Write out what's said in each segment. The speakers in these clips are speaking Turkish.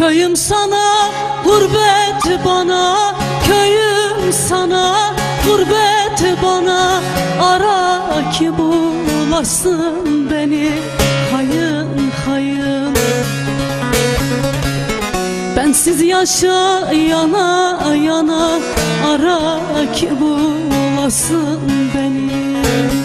Köyüm sana, gurbet bana. Köyüm sana, gurbet bana. Ara ki bulasın beni. Hayın hayın Bensiz yaşa yana yana. Ara ki bulasın beni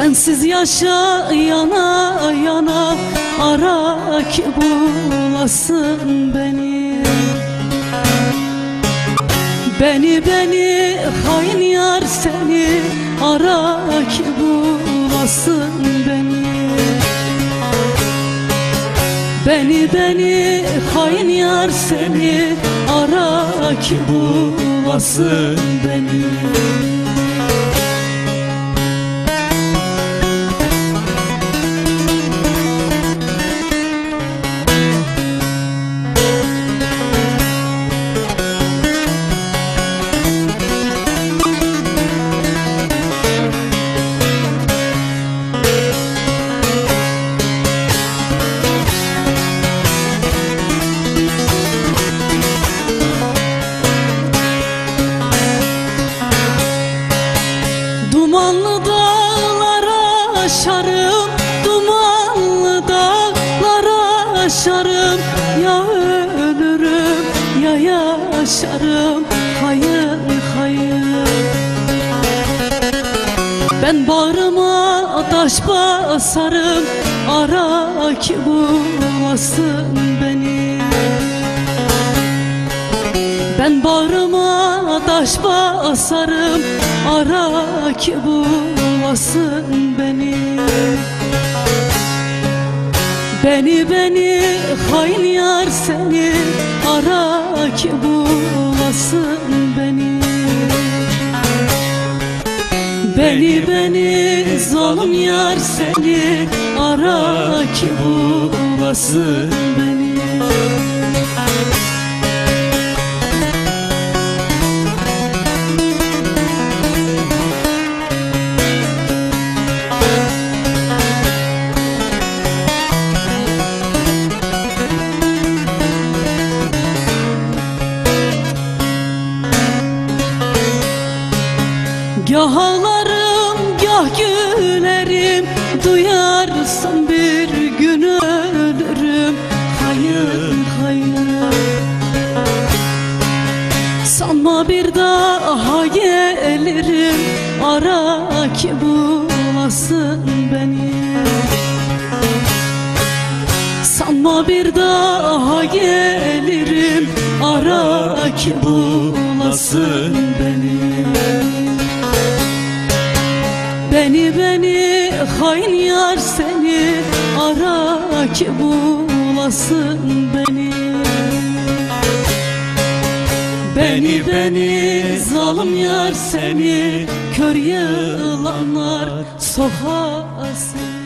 Bensiz yaşa yana yana Ara ki bulasın beni. Beni beni hain yar seni Ara ki bulasın beni. Beni beni hain yar seni Ara ki bulasın beni yaşarım Hayır hayır. Ben bağrıma taş basarım Ara ki bulasın beni. Ben bağrıma taş basarım Ara ki bulasın beni. Beni beni hain yar seni Ara ki bulasın beni. Beni beni zalim yar seni. Ara ki bulasın beni Gah ağlarım gah gülerim Duyarsam bir gün ölürüm. Hayır hayır. Sanma bir daha gelirim. Ara ki bulasın beni. Sanma bir daha gelirim. Ara ki bulasın beni beni hain yar seni Ara ki bulasın beni. Beni beni zalim yar seni Kör yılanlar sokasın